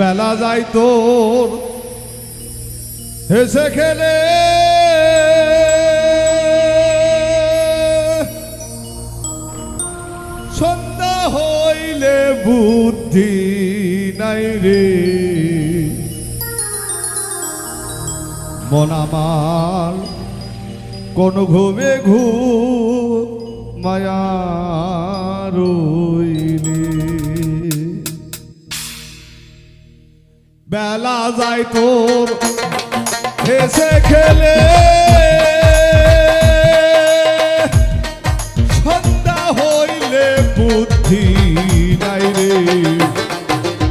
বেলা যায় তোর। হেসে খেলে। সন্ধ্যা হইলে বুদ্ধি নাই রে। মন আমার কোন ঘুমে ঘু মায়া বেলা যায় তোর। হেসে খেলে। সন্ধ্যা হইলে বুদ্ধি নাই রে।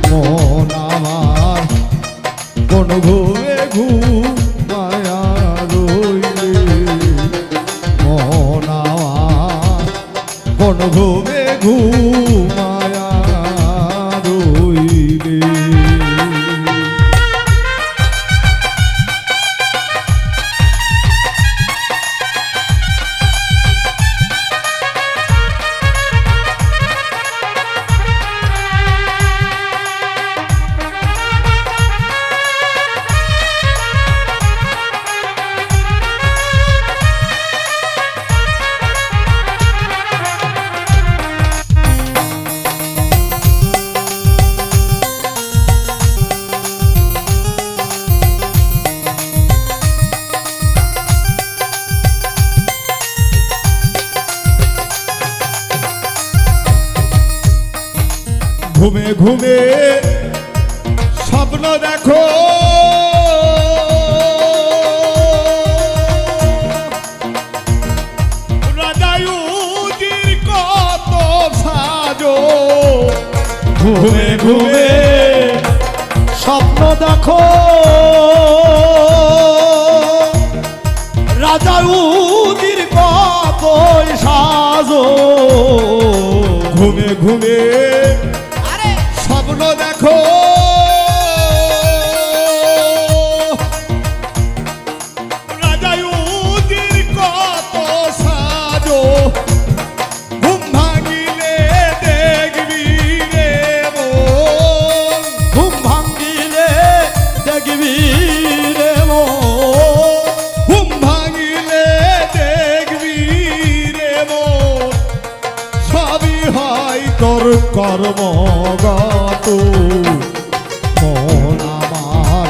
মন আমার কোন ঘুমে ঘুমায়া রইলে। মন আমার কোন ঘুমে ঘুমায়া ঘুমে ঘুমে স্বপ্ন দেখো। রাজায়ুজির কত সাজো। ঘুমে ঘুমে স্বপ্ন দেখো। রাজা উদির কতই সাজো। ঘুমে ঘুমে স্বপ্ন কর্মগত মন আমার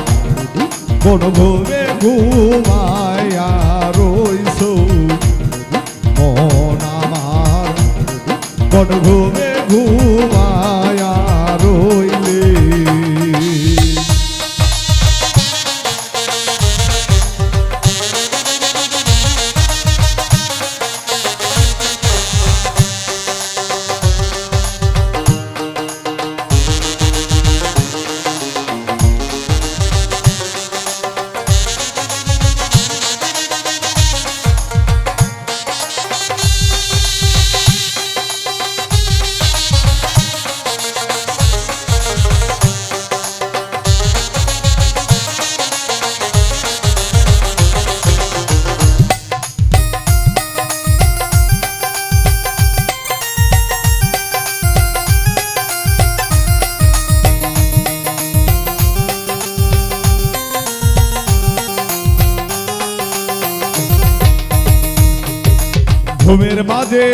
কোন ঘুমে ঘুমায়া। ঘুমের মাঝে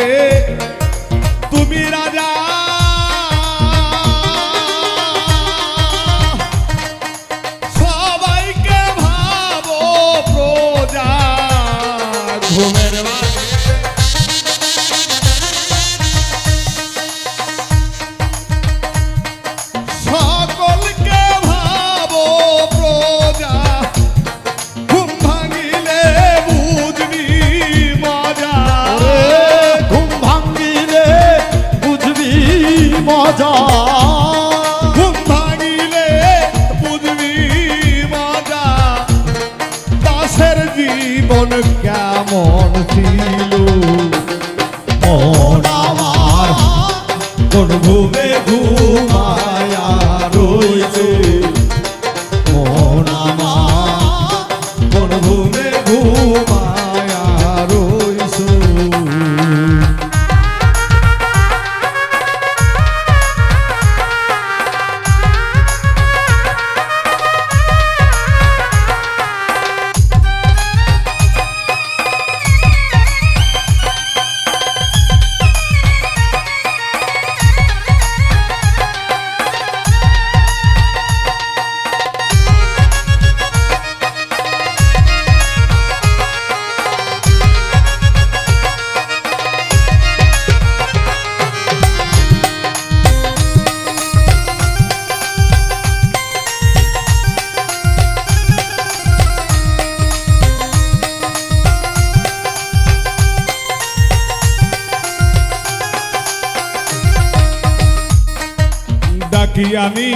ডাকি আমি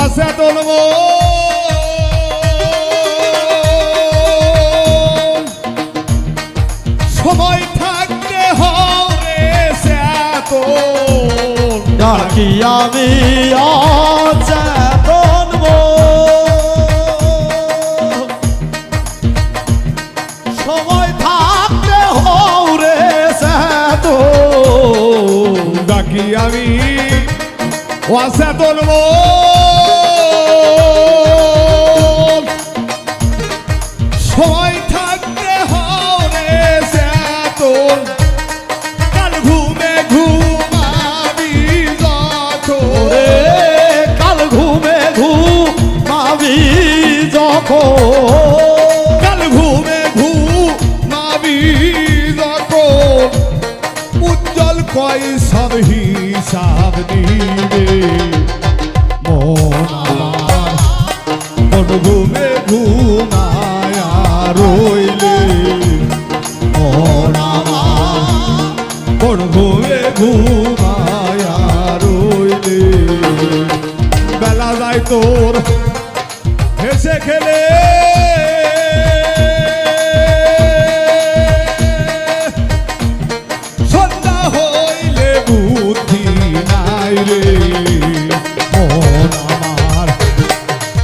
অচেতন। সময় থাকতে হবে ডাকি আমি অচেতন। সময় থাকতে সেত ডাকি আমি অচেতন মন। সময় থাকতে হবে চেতন কাল ঘুমে ঘুমাবি যখন কাল ঘুমে ঘুমাবি যখন কয় সব হিসাব দিবে মন আমার কোন ঘুমে ঘুমায়া রইলে। মন আমার কোন ঘুমে ঘুমায়া রইলে। বেলা যায় তোর, হেসে খেলে। রে। মন আমার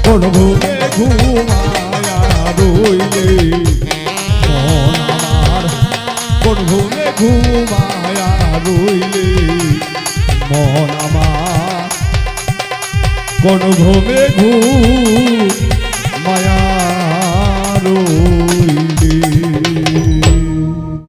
কোন ঘুমে ঘুমায়া রইলে। মন আমার কোন ঘুমে ঘুমায়া রইলে। মন আমার কোন ঘুমে ঘুমায়া